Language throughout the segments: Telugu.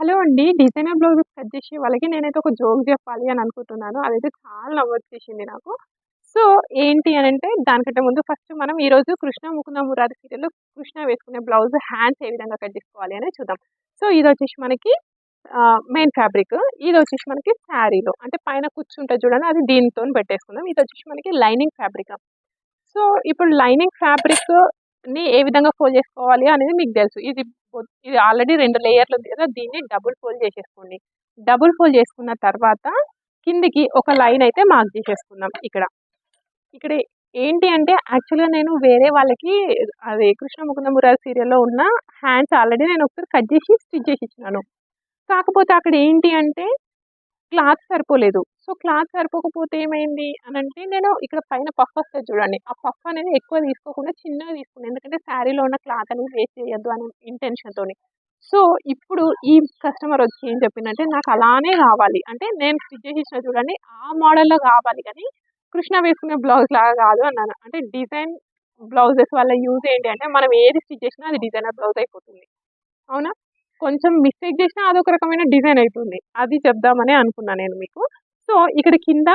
హలో అండి. డిజైనర్ బ్లౌజ్ కట్ చేసే వాళ్ళకి నేనైతే ఒక జోక్ చెప్పాలి అని అనుకుంటున్నాను. అదైతే చాలా నవ్వొచ్చేసింది నాకు. సో, ఏంటి అని అంటే దానికంటే ముందు ఫస్ట్ మనం ఈరోజు 'కృష్ణ ముకుంద మురారి' సీరియల్‌లో కృష్ణ వేసుకునే బ్లౌజ్ హ్యాండ్స్ ఏ విధంగా కట్ చేసుకోవాలి అనేది చూద్దాం. సో, ఇది వచ్చేసి మనకి మెయిన్ ఫ్యాబ్రిక్. ఇది వచ్చేసి మనకి శారీలో అంటే పైన కూర్చుంటే చూడండి అది దీనితోని పెట్టేసుకుందాం. ఇది వచ్చేసి మనకి లైనింగ్ ఫ్యాబ్రిక్. సో, ఇప్పుడు లైనింగ్ ఫ్యాబ్రిక్ ని ఏ విధంగా ఫోల్డ్ చేసుకోవాలి అనేది మీకు తెలుసు. ఇది ఇది ఆల్రెడీ రెండు లేయర్లు ఉంది కదా! దీన్ని డబుల్ ఫోల్డ్ చేసేసుకోండి. డబుల్ ఫోల్డ్ చేసుకున్న తర్వాత కిందికి ఒక లైన్ అయితే మార్క్ చేసేసుకుందాం ఇక్కడ. ఇక్కడ ఏంటి అంటే యాక్చువల్‌గా నేను వేరే వాళ్ళకి అదే 'కృష్ణ ముకుంద సీరియల్‌లో ఉన్న హ్యాండ్స్ ఆల్రెడీ నేను ఒకసారి కట్ చేసి స్టిచ్ చేసి ఇచ్చినాను. కాకపోతే అక్కడ ఏంటి అంటే క్లాత్ సరిపోలేదు. సో, క్లాత్ సరిపోకపోతే ఏమైంది అని అంటే నేను ఇక్కడ పైన పఫ్ వస్తుంది చూడండి. ఆ పఫ్ అనేది ఎక్కువ తీసుకోకుండా చిన్నగా తీసుకున్నాను ఎందుకంటే శారీలో ఉన్న క్లాత్ అనేది వేస్ట్ చేయొద్దు అనే ఇంటెన్షన్తో సో, ఇప్పుడు ఈ కస్టమర్ వచ్చి ఏం చెప్పిందంటే నాకు అలానే కావాలి. అంటే నేను స్టిచ్ చేసిన చూడండి ఆ మోడల్‌లో కావాలి కానీ కృష్ణ వేసుకునే బ్లౌజ్ లాగా కాదు అన్నాను. అంటే డిజైన్ బ్లౌజెస్ వల్ల యూజ్ ఏంటి అంటే మనం ఏది స్టిచ్ చేసినా అది డిజైనర్ బ్లౌజ్ అయిపోతుంది. అవునా? కొంచెం మిస్టేక్ చేసినా అదొక రకమైన డిజైన్ అవుతుంది అది చెప్దామని అనుకున్నా నేను మీకు. సో, ఇక్కడ కింద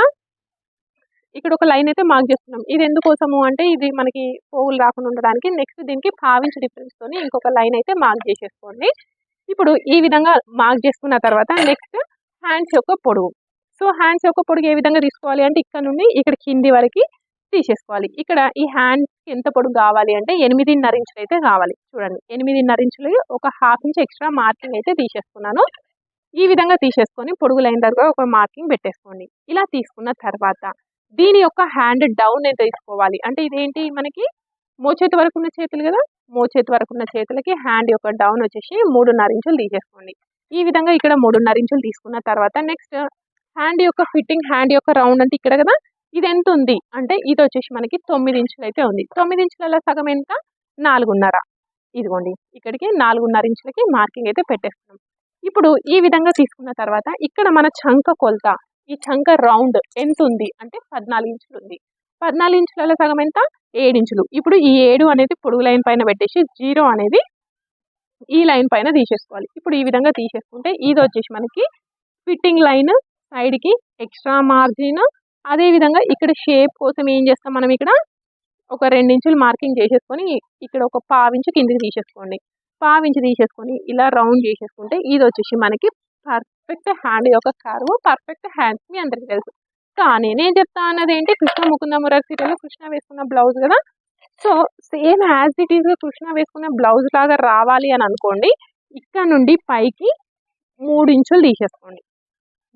ఇక్కడ ఒక లైన్ అయితే మార్క్ చేసుకున్నాం. ఇది ఎందుకోసము అంటే ఇది మనకి పోగులు రాకుండా ఉండడానికి. నెక్స్ట్ దీనికి పావించ్ డిఫరెన్స్తో ఇంకొక లైన్ అయితే మార్క్ చేసేసుకోండి. ఇప్పుడు ఈ విధంగా మార్క్ చేసుకున్న తర్వాత నెక్స్ట్ హ్యాండ్స్ యొక్క పొడుగు సో, హ్యాండ్స్ యొక్క పొడుగు ఏ విధంగా తీసుకోవాలి అంటే ఇక్కడ నుండి ఇక్కడ కింది వరకు తీసేసుకోవాలి. ఇక్కడ ఈ హ్యాండ్ ఎంత పొడుగు కావాలి అంటే 8.5 ఇంచులు అయితే కావాలి. చూడండి 8.5 ఇంచులు ఒక హాఫ్ ఇంచ్ ఎక్స్ట్రా మార్కింగ్ అయితే తీసేసుకున్నాను. ఈ విధంగా తీసేసుకొని పొడుగు లైన్ ఒక మార్కింగ్ పెట్టేసుకోండి. ఇలా తీసుకున్న తర్వాత దీని యొక్క హ్యాండ్ డౌన్ ఎంత తీసుకోవాలి అంటే ఇదేంటి మనకి మోచేతి వరకు ఉన్న చేతులు కదా! మోచేతి వరకు ఉన్న చేతులకి హ్యాండ్ యొక్క డౌన్ వచ్చేసి 3.5 ఇంచులు తీసేసుకోండి. ఈ విధంగా ఇక్కడ 3.5 ఇంచులు తీసుకున్న తర్వాత నెక్స్ట్ హ్యాండ్ యొక్క ఫిట్టింగ్ హ్యాండ్ యొక్క రౌండ్ అంటే ఇక్కడ కదా! ఇది ఎంత ఉంది అంటే ఇది వచ్చేసి మనకి తొమ్మిది ఇంచులు అయితే ఉంది. తొమ్మిది ఇంచులలో సగం ఎంత 4.5 ఇదిగోండి ఇక్కడికి 4.5 ఇంచులకి మార్కింగ్ అయితే పెట్టేస్తున్నాం. ఇప్పుడు ఈ విధంగా తీసుకున్న తర్వాత ఇక్కడ మన చంక కొలత ఈ చంక రౌండ్ ఎంత ఉంది అంటే 14 ఇంచులు ఉంది. 14 ఇంచులలో సగం ఎంత ఏడు ఇంచులు. ఇప్పుడు ఈ ఏడు అనేది పొడుగు లైన్ పైన పెట్టేసి జీరో అనేది ఈ లైన్ పైన తీసేసుకోవాలి. ఇప్పుడు ఈ విధంగా తీసేసుకుంటే ఇది వచ్చేసి మనకి ఫిట్టింగ్ లైన్ సైడ్‌కి ఎక్స్ట్రా మార్జిన్ అదేవిధంగా ఇక్కడ షేప్ కోసం ఏం చేస్తాం మనం ఇక్కడ ఒక 2 ఇంచులు మార్కింగ్ చేసేసుకొని ఇక్కడ ఒక పావించు కిందికి తీసేసుకోండి. పావించు తీసేసుకొని ఇలా రౌండ్ చేసేసుకుంటే ఇది వచ్చేసి మనకి పర్ఫెక్ట్ హ్యాండ్ యొక్క కర్వ్ పర్ఫెక్ట్ హ్యాండ్స్ మీ అందరికీ తెలుసు. కానీ నేను చెప్తా అన్నది ఏంటి 'కృష్ణ ముకుంద మురారి' సీరియల్‌లో కృష్ణ వేసుకున్న బ్లౌజ్ కదా! సో, సేమ్ యాజ్ ఇట్ ఈస్‌గా కృష్ణ వేసుకున్న బ్లౌజ్ లాగా రావాలి అని అనుకోండి. ఇక్కడ నుండి పైకి మూడు ఇంచులు తీసేసుకోండి.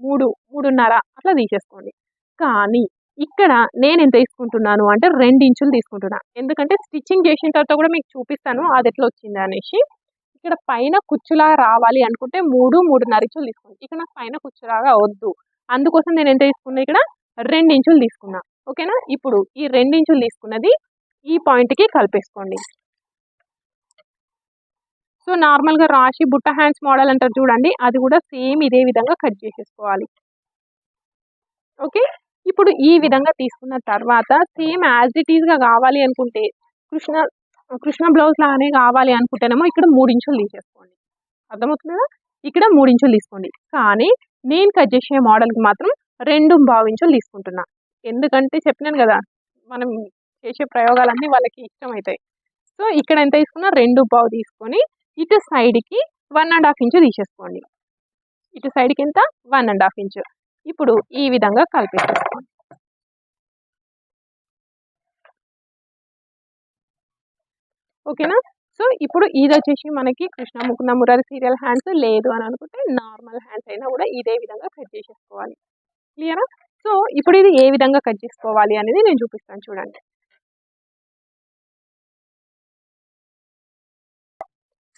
3, 3.5 అట్లా తీసేసుకోండి. కానీ ఇక్కడ నేను ఎంత తీసుకుంటున్నాను అంటే రెండు ఇంచులు తీసుకుంటున్నాను ఎందుకంటే స్టిచ్చింగ్ చేసిన తర్వాత కూడా మీకు చూపిస్తాను అది ఎట్లా వచ్చింది అనేసి. ఇక్కడ పైన కుచ్చులా రావాలి అనుకుంటే 3, 3.5 ఇంచులు తీసుకోండి. ఇక్కడ నాకు పైన కుచ్చులాగా వద్దు. అందుకోసం నేను ఎంత తీసుకున్నా ఇక్కడ రెండు ఇంచులు తీసుకున్నా. ఓకేనా? ఇప్పుడు ఈ రెండు ఇంచులు తీసుకున్నది ఈ పాయింట్‌కి కలిపేసుకోండి. సో, నార్మల్‌గా రాశి బుట్ట హ్యాండ్స్ మోడల్ అంటారు చూడండి అది కూడా సేమ్ ఇదే విధంగా కట్ చేసేసుకోవాలి. ఓకే. ఇప్పుడు ఈ విధంగా తీసుకున్న తర్వాత సేమ్ యాజ్ ఇట్ ఈస్‌గా కావాలి అనుకుంటే కృష్ణ కృష్ణ బ్లౌజ్ లాగానే కావాలి అనుకుంటేనేమో ఇక్కడ 3 ఇంచులు తీసేసుకోండి. అర్థమవుతుందా? ఇక్కడ 3 ఇంచులు తీసుకోండి. కానీ నేను కట్ చేసే మోడల్‌కి మాత్రం రెండు భావించులు తీసుకుంటున్నా. ఎందుకంటే చెప్పినాను కదా! మనం చేసే ప్రయోగాలన్నీ వాళ్ళకి ఇష్టమవుతాయి సో, ఇక్కడ ఎంత తీసుకున్నా 2.5 తీసుకొని ఇటు సైడ్‌కి వన్ అండ్ హాఫ్ ఇంచు తీసేసుకోండి. ఇటు సైడ్‌కి ఎంత వన్ అండ్ హాఫ్ ఇంచు. ఇప్పుడు ఈ విధంగా కలిపేసేసుకోండి. ఓకేనా? సో, ఇప్పుడు ఇది వచ్చేసి మనకి 'కృష్ణ ముకుంద మురారి' సీరియల్ హ్యాండ్స్ లేదు అని అనుకుంటే నార్మల్ హ్యాండ్స్ అయినా కూడా ఇదే విధంగా కట్ చేసేసుకోవాలి. క్లియరా? సో, ఇప్పుడు ఇది ఏ విధంగా కట్ చేసుకోవాలి అనేది నేను చూపిస్తాను చూడండి.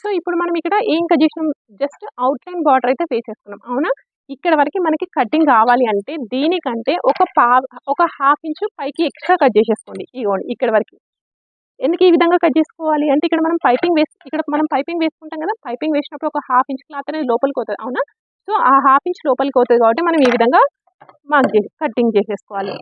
సో, ఇప్పుడు మనం ఇక్కడ ఏం కట్ చేసినాం జస్ట్ అవుట్‌లైన్ బార్డర్ అయితే వేసేసుకున్నాం. అవునా? ఇక్కడ వరకు మనకి కటింగ్ కావాలి అంటే దీనికంటే ఒక పావ్ ఒక హాఫ్ ఇంచు పైకి ఎక్స్ట్రా కట్ చేసేసుకోండి. ఇగోండి ఇక్కడ వరకు ఎందుకు ఈ విధంగా కట్ చేసుకోవాలి అంటే ఇక్కడ మనం పైపింగ్ వేసి ఇక్కడ మనం పైపింగ్ వేసుకుంటాం కదా! పైపింగ్ వేసినప్పుడు ఒక హాఫ్ ఇంచ్ క్లాత్ అనేది లోపలికి అవుతుంది అవునా? సో, ఆ హాఫ్ ఇంచ్ లోపలికి అవుతుంది కాబట్టి మనం ఈ విధంగా మార్క్ చేసి కటింగ్ చేసేసుకోవాలి.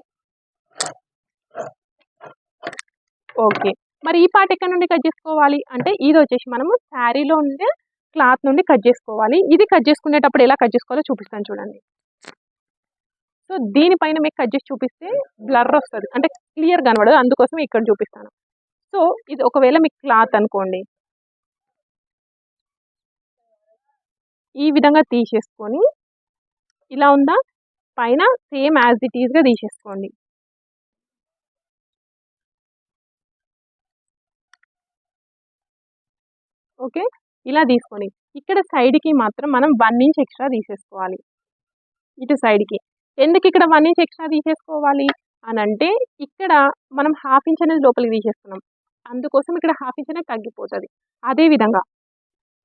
ఓకే. మరి ఈ పార్ట్ ఎక్కడ నుండి కట్ చేసుకోవాలి అంటే ఇదొచ్చేసి మనము శారీలో ఉండే క్లాత్ నుండి కట్ చేసుకోవాలి. ఇది కట్ చేసుకునేటప్పుడు ఎలా కట్ చేసుకోవాలో చూపిస్తాను చూడండి. సో దీనిపైన మీకు కట్ చేసి చూపిస్తే బ్లర్ వస్తుంది. అంటే క్లియర్ కనబడదు. అందుకోసం ఇక్కడ చూపిస్తాను. సో ఇది ఒకవేళ మీకు క్లాత్ అనుకోండి. ఈ విధంగా తీసేసుకొని ఇలా ఉందా? పైన సేమ్ యాజ్ ఇట్ ఈజ్గా తీసేసుకోండి. ఓకే? ఇలా తీసుకొని ఇక్కడ సైడ్కి మాత్రం మనం వన్ ఇంచ్ ఎక్స్ట్రా తీసేసుకోవాలి. ఇటు సైడ్కి ఎందుకు ఇక్కడ వన్ ఇంచ్ ఎక్స్ట్రా తీసేసుకోవాలి? అని అంటే ఇక్కడ మనం హాఫ్ ఇంచ్ అనేది లోపలికి తీసేస్తున్నాం. అందుకోసం ఇక్కడ హాఫ్ ఇంచ్ అనేది తగ్గిపోతుంది. అదే విధంగా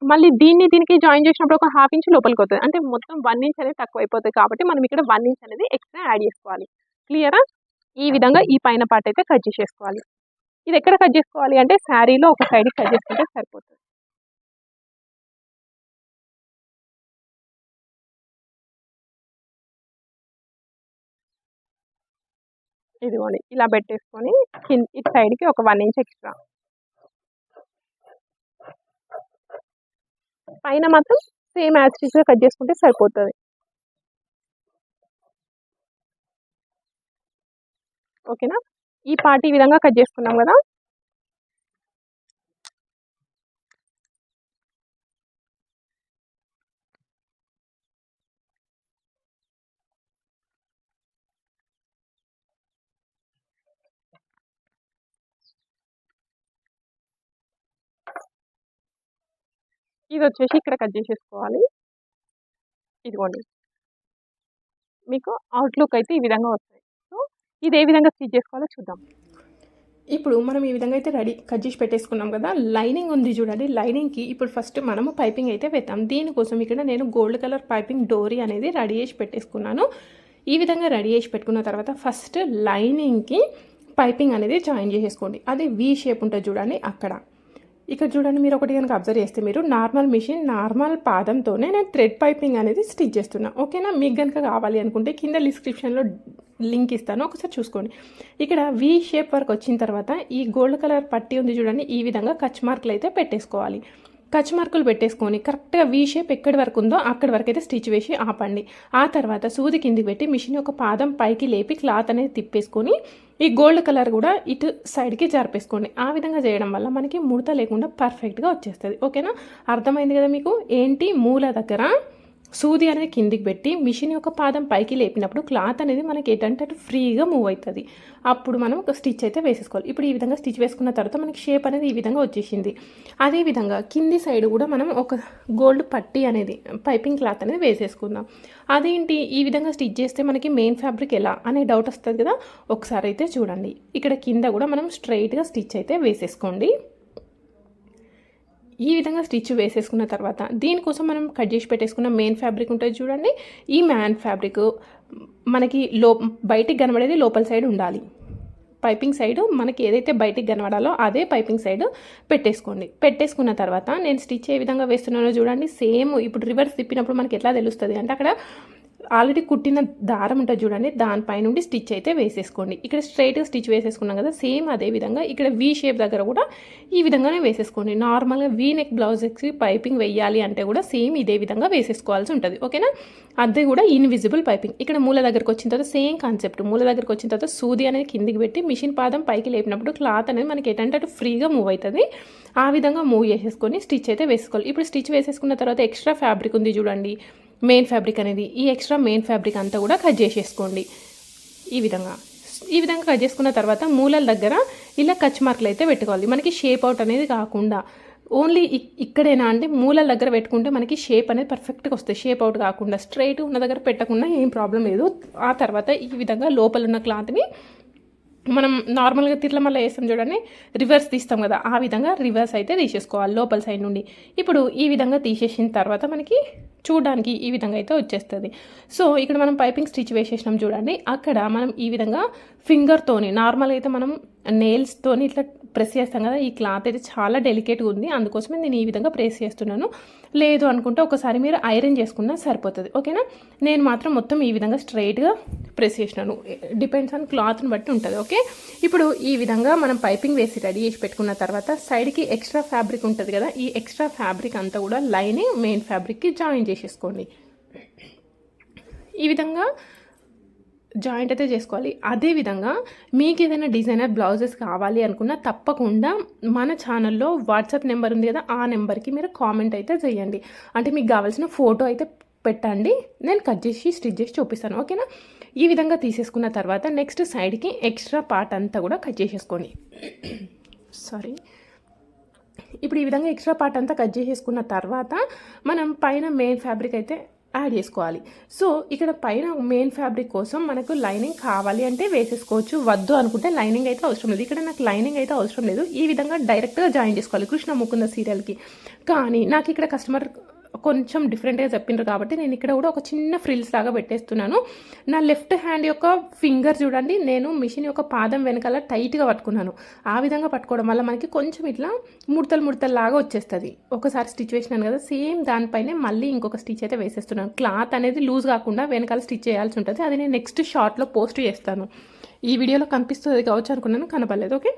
మళ్ళీ దీన్ని దీనికి జాయిన్ చేసినప్పుడు ఒక హాఫ్ ఇంచ్ లోపలికి అవుతుంది అంటే మొత్తం వన్ ఇంచ్ అనేది తక్కువ అయిపోతుంది కాబట్టి మనం ఇక్కడ వన్ ఇంచ్ అనేది ఎక్స్ట్రా యాడ్ చేసుకోవాలి. క్లియరా ఈ విధంగా ఈ పైన పార్ట్ అయితే కట్ చేసేసుకోవాలి. ఇది ఎక్కడ కట్ చేసుకోవాలి అంటే శారీలో ఒక సైడ్కి కట్ చేసుకుంటే సరిపోతుంది. ఇదిగోండి ఇలా పెట్టేసుకొని కింద ఇటు సైడ్కి ఒక వన్ ఇంచ్ ఎక్స్ట్రా. పైన మాత్రం సేమ్ యాస్టిస్గా కట్ చేసుకుంటే సరిపోతుంది. ఓకేనా? ఈ పార్ట్ ఈ విధంగా కట్ చేసుకున్నాం కదా? ఇది వచ్చేసి ఇక్కడ కట్ చేసేసుకోవాలి. ఇదిగోండి. మీకు అవుట్లుక్ అయితే ఈ విధంగా వస్తాయి. సో ఇది ఏ విధంగా స్టిచ్ చేసుకోవాలో చూద్దాం. ఇప్పుడు మనం ఈ విధంగా అయితే రెడీ కట్ చేసి పెట్టేసుకున్నాం కదా లైనింగ్ ఉంది చూడండి. లైనింగ్కి ఇప్పుడు ఫస్ట్ మనము పైపింగ్ అయితే పెడతాం దీనికోసం ఇక్కడ నేను గోల్డ్ కలర్ పైపింగ్ డోరీ అనేది రెడీ చేసి పెట్టేసుకున్నాను. ఈ విధంగా రెడీ చేసి పెట్టుకున్న తర్వాత ఫస్ట్ లైనింగ్కి పైపింగ్ అనేది జాయిన్ చేసేసుకోండి. అది వీ షేప్ ఉంటుంది చూడండి అక్కడ. ఇక్కడ చూడండి మీరు ఒకటి కనుక అబ్జర్వ్ చేస్తే మీరు నార్మల్ మిషన్ నార్మల్ పాదంతోనే నేను థ్రెడ్ పైపింగ్ అనేది స్టిచ్ చేస్తున్నా. ఓకేనా మీకు కనుక కావాలి అనుకుంటే కింద డిస్క్రిప్షన్లో లింక్ ఇస్తాను. ఒకసారి చూసుకోండి. ఇక్కడ వి షేప్ వరకు వచ్చిన తర్వాత ఈ గోల్డ్ కలర్ పట్టి ఉంది చూడండి ఈ విధంగా కచ్ మార్కులు అయితే పెట్టేసుకోవాలి. కచ్ మార్కులు పెట్టేసుకొని కరెక్ట్గా వీ షేప్ ఎక్కడి వరకు ఉందో అక్కడి వరకు అయితే స్టిచ్ వేసి ఆపండి. ఆ తర్వాత సూది కిందికి పెట్టి మిషన్ యొక్క పాదం పైకి లేపి క్లాత్ అనేది తిప్పేసుకొని ఈ గోల్డ్ కలర్ కూడా ఇటు సైడ్కి జరిపేసుకోండి. ఆ విధంగా చేయడం వల్ల మనకి ముడత లేకుండా పర్ఫెక్ట్గా వచ్చేస్తుంది. ఓకేనా అర్థమైంది కదా మీకు? ఏంటి? మూల దగ్గర సూది అనేది కిందికి పెట్టి మిషన్ యొక్క పాదం పైకి లేపినప్పుడు క్లాత్ అనేది మనకి ఏంటంటే అటు ఫ్రీగా మూవ్ అవుతుంది. అప్పుడు మనం ఒక స్టిచ్ అయితే వేసేసుకోవాలి. ఇప్పుడు ఈ విధంగా స్టిచ్ వేసుకున్న తర్వాత మనకి షేప్ అనేది ఈ విధంగా వచ్చేసింది. అదేవిధంగా కింది సైడ్ కూడా మనం ఒక గోల్డ్ పట్టి అనేది పైపింగ్ క్లాత్ అనేది వేసేసుకుందాం. అదేంటి? ఈ విధంగా స్టిచ్ చేస్తే మనకి మెయిన్ ఫ్యాబ్రిక్ ఎలా అనే డౌట్ వస్తుంది కదా? ఒకసారి అయితే చూడండి. ఇక్కడ కింద కూడా మనం స్ట్రైట్గా స్టిచ్ అయితే వేసేసుకోండి. ఈ విధంగా స్టిచ్ వేసేసుకున్న తర్వాత దీనికోసం మనం కట్ చేసి పెట్టేసుకున్న మెయిన్ ఫ్యాబ్రిక్ ఉంటుంది చూడండి. ఈ మ్యాన్ ఫ్యాబ్రిక్ మనకి లో బయటికి కనబడేది లోపల సైడ్ ఉండాలి. పైపింగ్ సైడ్ మనకి ఏదైతే బయటికి కనబడాలో అదే పైపింగ్ సైడ్ పెట్టేసుకోండి. పెట్టేసుకున్న తర్వాత నేను స్టిచ్ ఏ విధంగా వేస్తున్నానో చూడండి. సేమ్ ఇప్పుడు రివర్స్ తిప్పినప్పుడు మనకి ఎట్లా తెలుస్తుంది అంటే అక్కడ ఆల్రెడీ కుట్టిన దారం ఉంటుంది చూడండి దానిపై నుండి స్టిచ్ అయితే వేసేసుకోండి. ఇక్కడ స్ట్రైట్గా స్టిచ్ వేసేసుకున్నాం కదా సేమ్ అదే విధంగా ఇక్కడ వీ షేప్ దగ్గర కూడా ఈ విధంగానే వేసేసుకోండి. నార్మల్గా వీ నెక్ బ్లౌజ్కి పైపింగ్ వేయాలి అంటే కూడా సేమ్ ఇదే విధంగా వేసేసుకోవాల్సి ఉంటుంది. ఓకేనా అదే కూడా ఇన్విజిబుల్ పైపింగ్ ఇక్కడ మూల దగ్గరకు వచ్చిన తర్వాత సేమ్ కాన్సెప్ట్ మూల దగ్గరకు వచ్చిన తర్వాత సూది అనేది కిందికి పెట్టి మిషన్ పాదం పైకి లేపినప్పుడు క్లాత్ అనేది మనకి ఏంటంటే అటు ఫ్రీగా మూవ్ అవుతుంది. ఆ విధంగా మూవ్ చేసేసుకొని స్టిచ్ అయితే వేసుకోవాలి. ఇప్పుడు స్టిచ్ వేసేసుకున్న తర్వాత ఎక్స్ట్రా ఫ్యాబ్రిక్ ఉంది చూడండి. మెయిన్ ఫ్యాబ్రిక్ అనేది ఈ ఎక్స్ట్రా మెయిన్ ఫ్యాబ్రిక్ అంతా కూడా కట్ చేసేసుకోండి. ఈ విధంగా. ఈ విధంగా కట్ చేసుకున్న తర్వాత మూలల దగ్గర ఇలా కచ్ మార్కులు అయితే పెట్టుకోవాలి. మనకి షేప్ అవుట్ అనేది కాకుండా ఓన్లీ ఇక్కడేనా అంటే మూలల దగ్గర పెట్టుకుంటే మనకి షేప్ అనేది పర్ఫెక్ట్గా వస్తుంది. షేప్ అవుట్ కాకుండా స్ట్రైట్ ఉన్న దగ్గర పెట్టకుండా ఏం ప్రాబ్లం లేదు. ఆ తర్వాత ఈ విధంగా లోపల ఉన్న క్లాత్ని మనం నార్మల్గా తిట్ల వేస్తాం చూడండి రివర్స్ తీస్తాం కదా ఆ విధంగా రివర్స్ అయితే తీసేసుకోవాలి లోపల సైడ్ నుండి. ఇప్పుడు ఈ విధంగా తీసేసిన తర్వాత మనకి చూడడానికి ఈ విధంగా అయితే వచ్చేస్తుంది. సో ఇక్కడ మనం పైపింగ్ స్టిచ్ వేసేసినాం చూడండి. అక్కడ మనం ఈ విధంగా ఫింగర్తోని నార్మల్ అయితే మనం నేల్స్తోని ఇట్లా ప్రెస్ చేస్తాం కదా ఈ క్లాత్ అయితే చాలా డెలికేట్గా ఉంది. అందుకోసమే నేను ఈ విధంగా ప్రెస్ చేస్తున్నాను. లేదు అనుకుంటే ఒకసారి మీరు ఐరన్ చేసుకున్నా సరిపోతుంది. ఓకేనా? నేను మాత్రం మొత్తం ఈ విధంగా స్ట్రైట్గా ప్రెస్ చేసినాను. డిపెండ్స్ ఆన్ క్లాత్ని బట్టి ఉంటుంది. ఓకే? ఇప్పుడు ఈ విధంగా మనం పైపింగ్ వేసి రెడీ చేసి పెట్టుకున్న తర్వాత సైడ్కి ఎక్స్ట్రా ఫ్యాబ్రిక్ ఉంటుంది కదా ఈ ఎక్స్ట్రా ఫ్యాబ్రిక్ అంతా కూడా లైనింగ్ మెయిన్ ఫ్యాబ్రిక్కి జాయిన్ చేసేసుకోండి. ఈ విధంగా జాయింట్ అయితే చేసుకోవాలి. అదేవిధంగా మీకు ఏదైనా డిజైనర్ బ్లౌజెస్ కావాలి అనుకున్నా తప్పకుండా మన ఛానల్లో వాట్సాప్ నెంబర్ ఉంది కదా ఆ నెంబర్కి మీరు కామెంట్ అయితే చేయండి. అంటే మీకు కావాల్సిన ఫోటో అయితే పెట్టండి నేను కట్ చేసి స్టిచ్ చేసి చూపిస్తాను. ఓకేనా? ఈ విధంగా తీసేసుకున్న తర్వాత నెక్స్ట్ సైడ్కి ఎక్స్ట్రా పార్ట్ అంతా కూడా కట్ చేసేసుకోండి. సారీ. ఇప్పుడు ఈ విధంగా ఎక్స్ట్రా పార్ట్ అంతా కట్ చేసేసుకున్న తర్వాత మనం పైన మెయిన్ ఫ్యాబ్రిక్ అయితే యాడ్ చేసుకోవాలి. సో ఇక్కడ పైన మెయిన్ ఫ్యాబ్రిక్ కోసం మనకు లైనింగ్ కావాలి అంటే వేసేసుకోవచ్చు. వద్దు అనుకుంటే లైనింగ్ అయితే అవసరం లేదు. ఇక్కడ నాకు లైనింగ్ అయితే అవసరం లేదు. ఈ విధంగా డైరెక్ట్గా జాయిన్ చేసుకోవాలి. కృష్ణ ముకుంద సీరియల్కి కానీ నాకు ఇక్కడ కస్టమర్ కొంచెం డిఫరెంట్గా చెప్పిండ్రు కాబట్టి నేను ఇక్కడ కూడా ఒక చిన్న ఫ్రిల్స్ లాగా పెట్టేస్తున్నాను. నా లెఫ్ట్ హ్యాండ్ యొక్క ఫింగర్ చూడండి నేను మిషన్ యొక్క పాదం వెనకాల టైట్గా పట్టుకున్నాను. ఆ విధంగా పట్టుకోవడం వల్ల మనకి కొంచెం ఇట్లా ముడతలు ముడతలు లాగా వచ్చేస్తుంది. ఒకసారి స్టిచ్ వేసినాను కదా సేమ్ దానిపైనే మళ్ళీ ఇంకొక స్టిచ్ అయితే వేసేస్తున్నాను. క్లాత్ అనేది లూజ్ కాకుండా వెనకాల స్టిచ్ చేయాల్సి ఉంటుంది. అది నేను నెక్స్ట్ షార్ట్లో పోస్ట్ చేస్తాను. ఈ వీడియోలో కనిపిస్తుంది కావచ్చు అనుకున్నాను కనపడలేదు ఓకే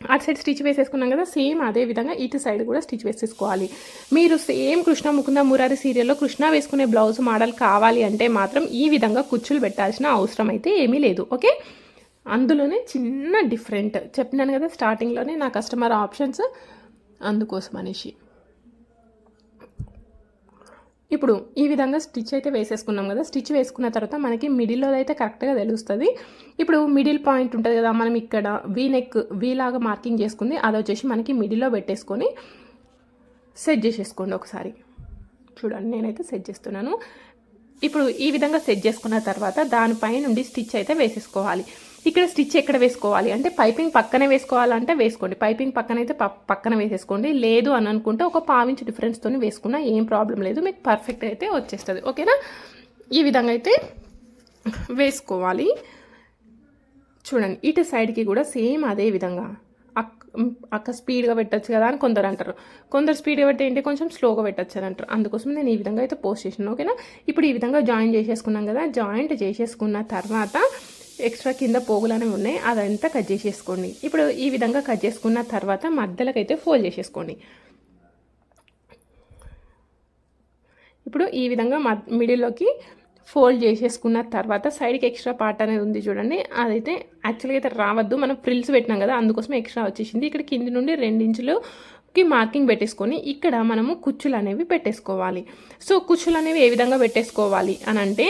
అటు సైడ్ స్టిచ్ వేసేసుకున్నాం కదా సేమ్ అదే విధంగా ఇటు సైడ్ కూడా స్టిచ్ వేసేసుకోవాలి. మీరు సేమ్ కృష్ణ ముకుంద మురారి సీరియల్లో కృష్ణ వేసుకునే బ్లౌజ్ మోడల్ కావాలి అంటే మాత్రం ఈ విధంగా కుచ్చులు పెట్టాల్సిన అవసరం అయితే ఏమీ లేదు ఓకే? అందులోనే చిన్న డిఫరెంట్. చెప్పినాను కదా స్టార్టింగ్లోనే నా కస్టమర్ ఆప్షన్స్ అందుకోసం అనేసి ఇప్పుడు ఈ విధంగా స్టిచ్ అయితే వేసేసుకున్నాం కదా. స్టిచ్ వేసుకున్న తర్వాత మనకి మిడిల్లో అయితే కరెక్ట్గా తెలుస్తుంది. ఇప్పుడు మిడిల్ పాయింట్ ఉంటుంది కదా మనం ఇక్కడ వీ నెక్ వీ లాగా మార్కింగ్ చేసుకుంది. అది వచ్చేసి మనకి మిడిల్లో పెట్టేసుకొని సెట్ చేసేసుకోండి ఒకసారి. చూడండి నేనైతే సెట్ చేస్తున్నాను. ఇప్పుడు ఈ విధంగా సెట్ చేసుకున్న తర్వాత దానిపై నుండి స్టిచ్ అయితే వేసేసుకోవాలి. ఇక్కడ స్టిచ్ ఎక్కడ వేసుకోవాలి? అంటే పైపింగ్ పక్కనే వేసుకోవాలంటే వేసుకోండి. పైపింగ్ పక్కన అయితే పక్కన వేసేసుకోండి. లేదు అని అనుకుంటే ఒక పావించి డిఫరెన్స్తో వేసుకున్నా ఏం ప్రాబ్లం లేదు. మీకు పర్ఫెక్ట్ అయితే వచ్చేస్తుంది. ఓకేనా? ఈ విధంగా అయితే వేసుకోవాలి. చూడండి ఇటు సైడ్కి కూడా సేమ్ అదే విధంగా. అక్క స్పీడ్గా పెట్టచ్చు కదా అని కొందరు అంటారు. కొందరు స్పీడ్గా పెట్టి ఏంటి? కొంచెం స్లోగా పెట్టచ్చు అని అంటారు. అందుకోసం నేను ఈ విధంగా అయితే పోస్ట్ చేసినాను ఓకేనా? ఇప్పుడు ఈ విధంగా జాయిన్ చేసేసుకున్నాం కదా. జాయింట్ చేసేసుకున్న తర్వాత ఎక్స్ట్రా కింద పోగులు అనేవి ఉన్నాయి. అదంతా కట్ చేసేసుకోండి. ఇప్పుడు ఈ విధంగా కట్ చేసుకున్న తర్వాత మధ్యలోకి అయితే ఫోల్డ్ చేసేసుకోండి. ఇప్పుడు ఈ విధంగా మిడిల్లోకి ఫోల్డ్ చేసేసుకున్న తర్వాత సైడ్కి ఎక్స్ట్రా పార్ట్ అనేది ఉంది చూడండి. అదైతే యాక్చువల్గా అయితే రావద్దు. మనం ఫ్రిల్స్ పెట్టినాం కదా అందుకోసం ఎక్స్ట్రా వచ్చేసింది. ఇక్కడ కింది నుండి రెండించులుకి మార్కింగ్ పెట్టేసుకొని ఇక్కడ మనము కుచ్చులు అనేవి పెట్టేసుకోవాలి. సో కుచ్చులు అనేవి ఏ విధంగా పెట్టేసుకోవాలి అని అంటే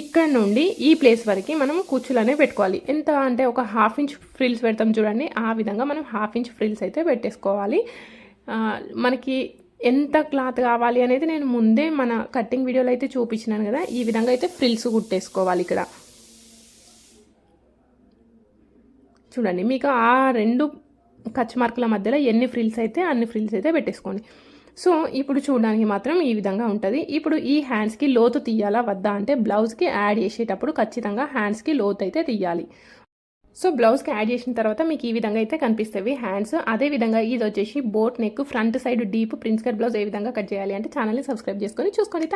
ఇక్కడ నుండి ఈ ప్లేస్ వరకు మనం కుచ్చులు అనేవి పెట్టుకోవాలి. ఎంత అంటే ఒక హాఫ్ ఇంచ్ ఫ్రిల్స్ పెడతాం చూడండి. ఆ విధంగా మనం హాఫ్ ఇంచ్ ఫ్రిల్స్ అయితే పెట్టేసుకోవాలి. మనకి ఎంత క్లాత్ కావాలి అనేది నేను ముందే మన కటింగ్ వీడియోలో అయితే చూపించినాను కదా. ఈ విధంగా అయితే ఫ్రిల్స్ కుట్టేసుకోవాలి ఇక్కడ. చూడండి మీకు ఆ రెండు కచ్ మార్కుల మధ్యలో ఎన్ని ఫ్రిల్స్ అయితే అన్ని ఫ్రిల్స్ అయితే పెట్టేసుకోండి. సో ఇప్పుడు చూడడానికి మాత్రం ఈ విధంగా ఉంటుంది. ఇప్పుడు ఈ హ్యాండ్స్కి లోతు తీయాలా వద్దా అంటే బ్లౌజ్కి యాడ్ చేసేటప్పుడు ఖచ్చితంగా హ్యాండ్స్కి లోతు అయితే తీయాలి. సో బ్లౌజ్కి యాడ్ చేసిన తర్వాత మీకు ఈ విధంగా అయితే కనిపిస్తాయి హ్యాండ్స్ అదే విధంగా ఇది వచ్చేసి boat neck front side deep prince cut blouse ఏ విధంగా కట్ చేయాలి అంటే ఛానల్ని సబ్స్క్రైబ్ చేసుకొని చూసుకోండి.